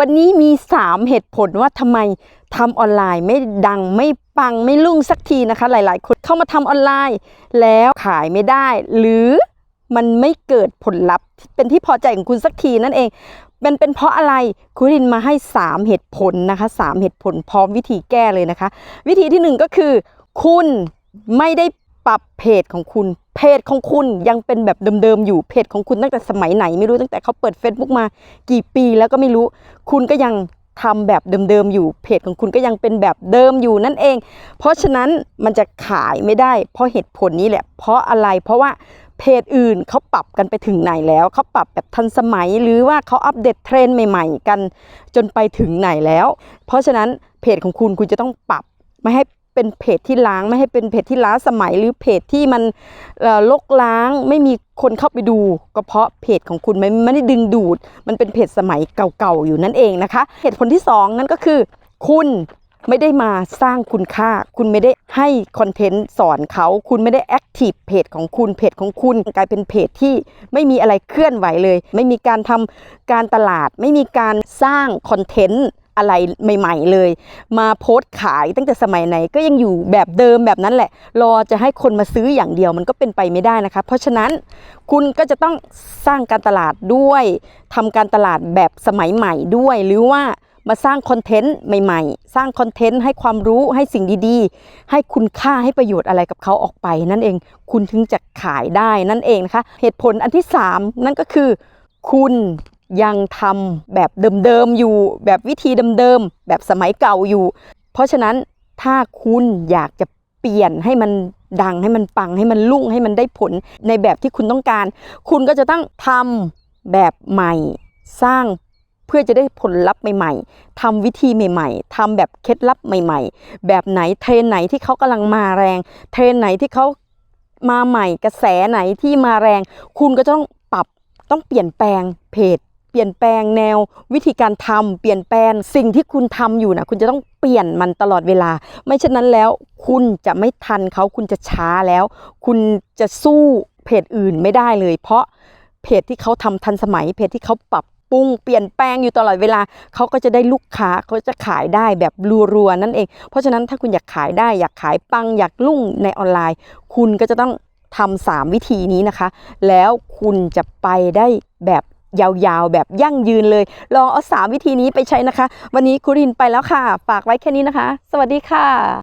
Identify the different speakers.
Speaker 1: วันนี้มี 3 เหตุผลว่าทำไมทำออนไลน์ไม่ดังไม่ปังไม่รุ่งสักทีนะคะ หลาย ๆ คนเข้ามาทำออนไลน์ แล้วขายไม่ได้ หรือมันไม่เกิดผลลัพธ์เป็นที่พอใจของคุณสักทีนั่นเองเป็นเป็นเพราะอะไรครูรินมาให้ 3 เหตุผลนะคะ 3 เหตุผลพร้อมวิธีแก้เลยนะคะ วิธีที่ 1 ก็คือ คุณไม่ได้ปรับเพจของคุณ เพจของคุณยังเป็นแบบเดิมๆอยู่เพจของคุณตั้งแต่สมัยไหน ไม่รู้ตั้งแต่เขาเปิด Facebook มากี่ปีแล้วก็ไม่รู้ คุณก็ยังทำแบบเดิมๆอยู่เพจของคุณก็ยังเป็นแบบเดิมอยู่นั่นเอง เพราะฉะนั้นมันจะขายไม่ได้ เพราะเหตุผลนี้แหละ เพราะอะไรเพราะว่าเพจอื่นเขาปรับกันไปถึงไหนแล้ว เขาปรับแบบทันสมัยหรือว่าเขาอัปเดตเทรนด์ใหม่ ๆ กันจนไปถึงไหนแล้ว เพราะฉะนั้นเพจของคุณคุณจะต้องปรับไม่ให้ เป็นเพจที่ล้างไม่ให้เป็นเพจที่ล้าสมัยหรือเพจที่มันลกล้างไม่มีคนเข้าไปดูก็เพราะเพจของคุณไม่ไม่ได้ดึงดูด มันเป็นเพจสมัยเก่าๆอยู่นั่นเองนะคะ เหตุผลที่สองนั่นก็คือ คุณไม่ได้มาสร้างคุณค่า คุณไม่ได้ให้คอนเทนต์สอนเขา คุณไม่ได้แอคทีฟเพจของคุณ เพจของคุณกลายเป็นเพจที่ไม่มีอะไรเคลื่อนไหวเลย ไม่มีการทำการตลาด ไม่มีการสร้างคอนเทนต์ อะไรใหม่ ๆ เลย มาโพสต์ขายตั้งแต่สมัยไหนก็ยังอยู่แบบเดิมแบบนั้นแหละ รอจะให้คนมาซื้ออย่างเดียวมันก็เป็นไปไม่ได้นะคะ เพราะฉะนั้นคุณก็จะต้องสร้างการตลาดด้วยทำการตลาดแบบสมัยใหม่ด้วย หรือว่ามาสร้างคอนเทนต์ใหม่ๆ สร้างคอนเทนต์ให้ความรู้ให้สิ่งดีๆ ให้คุณค่าให้ประโยชน์อะไรกับเขาออกไป นั่นเองคุณถึงจะขายได้นั่นเองนะคะ เหตุผลอันที่ 3 นั่นก็คือ คุณ ยังทำแบบเดิมๆอยู่ แบบวิธีเดิมๆแบบสมัยเก่าอยู่ เพราะฉะนั้นถ้าคุณอยากจะเปลี่ยนให้มันดังให้มันปังให้มันรุ่งให้มันได้ผลในแบบที่คุณต้องการ คุณก็จะต้องทำแบบใหม่สร้างเพื่อจะได้ผลลัพธ์ใหม่ๆทำวิธีใหม่ๆทำแบบเคล็ดลับใหม่ ๆ แบบไหนเทรนไหนที่เขากำลังมาแรง เทรนไหนที่เขามาใหม่กระแสไหนที่มาแรง คุณก็ต้องปรับต้องเปลี่ยนแปลงเพจ ลี่ยนแปลงแนววิธีการทำเปลี่ยนแปลงสิ่งที่คุณทำอยู่นะคุณจะต้องเปลี่ยนมันตลอดเวลา ไม่เช่นนั้นแล้วคุณจะไม่ทันเขาคุณจะช้าแล้ว คุณจะสู้เพจอื่นไม่ได้เลย เพราะเพจที่เขาทำทันสมัย เพจที่เขาปรับปรุงเปลี่ยนแปลงอยู่ตลอดเวลาเขาก็จะได้ลูกค้าเขาจะขายได้แบบรัวๆนั่นเอง เพราะฉะนั้นถ้าคุณอยากขายได้อยากขายปังอยากลุ่งในออนไลน์ คุณก็จะต้องทำสามวิธีนี้นะคะ แล้วคุณจะไปได้แบบ ยาวๆ แบบยั่งยืนเลย ลองเอาสามวิธีนี้ไปใช้นะคะ วันนี้คุรินไปแล้วค่ะ ฝากไว้แค่นี้นะคะ สวัสดีค่ะ